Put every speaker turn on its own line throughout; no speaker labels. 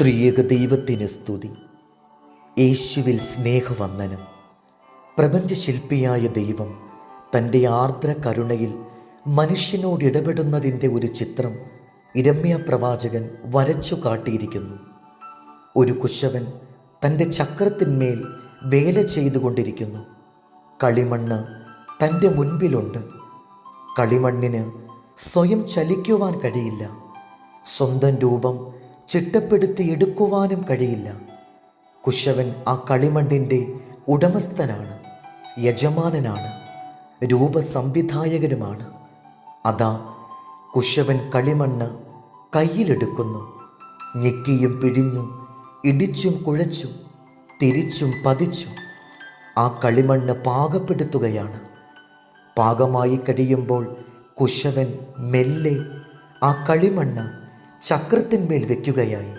ത്രിയേക ദൈവത്തിന് സ്തുതി. യേശുവിൽ സ്നേഹവന്ദനം. പ്രപഞ്ചശില്പിയായ ദൈവം തന്റെ ആർദ്ര കരുണയിൽ മനുഷ്യനോട് ഇടപെടുന്നതിന്റെ ഒരു ചിത്രം ഇരമ്യ പ്രവാചകൻ വരച്ചു കാട്ടിയിരിക്കുന്നു. ഒരു കുശവൻ തന്റെ ചക്രത്തിന്മേൽ വേല ചെയ്തുകൊണ്ടിരിക്കുന്നു. കളിമണ്ണ് തന്റെ മുൻപിലുണ്ട്. കളിമണ്ണിന് സ്വയം ചലിക്കുവാൻ കഴിയില്ല. സ്വന്തം രൂപം ചിട്ടപ്പെടുത്തി എടുക്കുവാനും കഴിയില്ല. കുശവൻ ആ കളിമണ്ണിന്റെ ഉടമസ്ഥനാണ് യജമാനനാണ് രൂപസംവിധായകനുമാണ്. അതാ കുശവൻ കളിമണ്ണ് കയ്യിലെടുക്കുന്നു. ഞെക്കിയും പിഴിഞ്ഞും ഇടിച്ചും കുഴച്ചും തിരിച്ചും പതിച്ചും ആ കളിമണ്ണ് പാകപ്പെടുത്തുകയാണ്. പാകമായി കഴിയുമ്പോൾ കുശവൻ മെല്ലെ ആ കളിമണ്ണ് ചക്രത്തിന്മേൽ വയ്ക്കുകയായി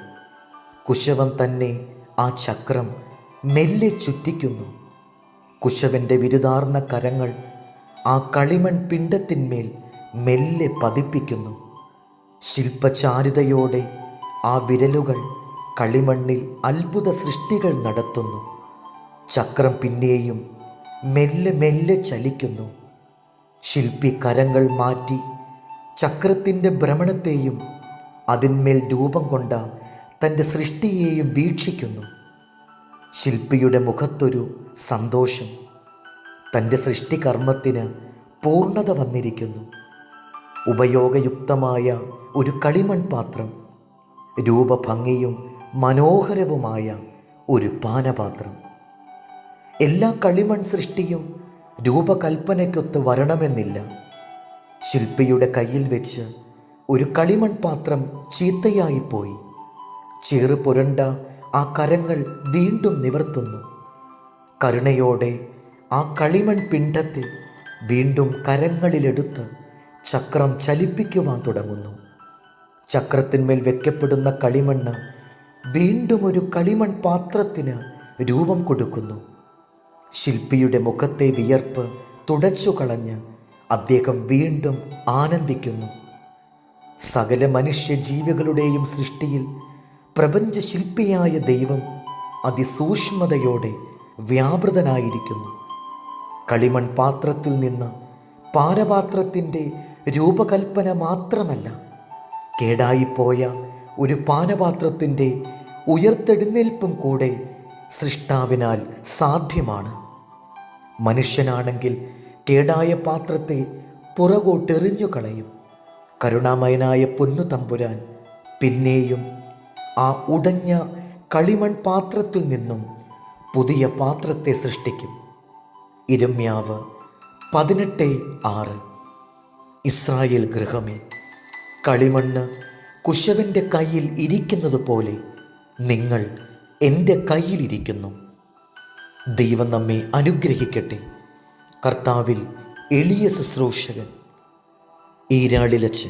കുശവൻ തന്നെ ആ ചക്രം മെല്ലെ ചുറ്റിക്കുന്നു. കുശവന്റെ വിരുതാർന്ന കരങ്ങൾ ആ കളിമൺ പിണ്ടത്തിന്മേൽ മെല്ലെ പതിപ്പിക്കുന്നു. ശില്പചാരുതയോടെ ആ വിരലുകൾ കളിമണ്ണിൽ അത്ഭുത സൃഷ്ടികൾ നടത്തുന്നു. ചക്രം പിന്നെയും മെല്ലെ മെല്ലെ ചലിക്കുന്നു. ശില്പി കരങ്ങൾ മാറ്റി ചക്രത്തിന്റെ ഭ്രമണത്തെയും അതിന്മേൽ രൂപം കൊണ്ട തന്റെ സൃഷ്ടിയെയും വീക്ഷിക്കുന്നു. ശില്പിയുടെ മുഖത്തൊരു സന്തോഷം. തന്റെ സൃഷ്ടികർമ്മത്തിന് പൂർണത വന്നിരിക്കുന്നു. ഉപയോഗയുക്തമായ ഒരു കളിമൺ പാത്രം. രൂപഭംഗിയും മനോഹരവുമായ ഒരു പാനപാത്രം. എല്ലാ കളിമൺ സൃഷ്ടിയും രൂപകൽപ്പനയ്ക്കൊത്ത് വരണമെന്നില്ല. ശില്പിയുടെ കയ്യിൽ വെച്ച് ഒരു കളിമൺ പാത്രം ചീത്തയായിപ്പോയി. ചേറ് പുരണ്ട ആ കരങ്ങൾ വീണ്ടും നിവർത്തുന്നു. കരുണയോടെ ആ കളിമൺ പിണ്ടത്തെ വീണ്ടും കരങ്ങളിലെടുത്ത് ചക്രം ചലിപ്പിക്കുവാൻ തുടങ്ങുന്നു. ചക്രത്തിന്മേൽ വെക്കപ്പെടുന്ന കളിമണ്ണ് വീണ്ടും ഒരു കളിമൺ പാത്രത്തിന് രൂപം കൊടുക്കുന്നു. ശില്പിയുടെ മുഖത്തെ വിയർപ്പ് തുടച്ചു കളഞ്ഞ് അദ്ദേഹം വീണ്ടും ആനന്ദിക്കുന്നു. സകല മനുഷ്യ ജീവികളുടെയും സൃഷ്ടിയിൽ പ്രപഞ്ച പ്രപഞ്ചശില്പിയായ ദൈവം അതിസൂക്ഷ്മതയോടെ വ്യാപൃതനായിരിക്കുന്നു. കളിമൺ പാത്രത്തിൽ നിന്ന് പാനപാത്രത്തിന്റെ രൂപകൽപ്പന മാത്രമല്ല കേടായിപ്പോയ ഒരു പാനപാത്രത്തിന്റെ ഉയർത്തെഴുന്നേൽപ്പും കൂടെ സൃഷ്ടാവിനാൽ സാധ്യമാണ്. മനുഷ്യനാണെങ്കിൽ കേടായ പാത്രത്തെ പുറകോട്ടെറിഞ്ഞു കളയും. കരുണാമയനായ പൊന്നു തമ്പുരാൻ പിന്നെയും ആ ഉടഞ്ഞ കളിമൺ പാത്രത്തിൽ നിന്നും പുതിയ പാത്രത്തെ സൃഷ്ടിക്കും. ഇരമ്യാവ് പതിനെട്ട് ആറ്. ഇസ്രായേൽ ഗൃഹമേ കളിമണ്ണ് കുശവന്റെ കയ്യിൽ ഇരിക്കുന്നത് പോലെ നിങ്ങൾ എന്റെ കയ്യിലിരിക്കുന്നു ദൈവം നമ്മെ അനുഗ്രഹിക്കട്ടെ. കർത്താവിൽ എളിയ ശുശ്രൂഷകൻ ഈരാളിലച്ച്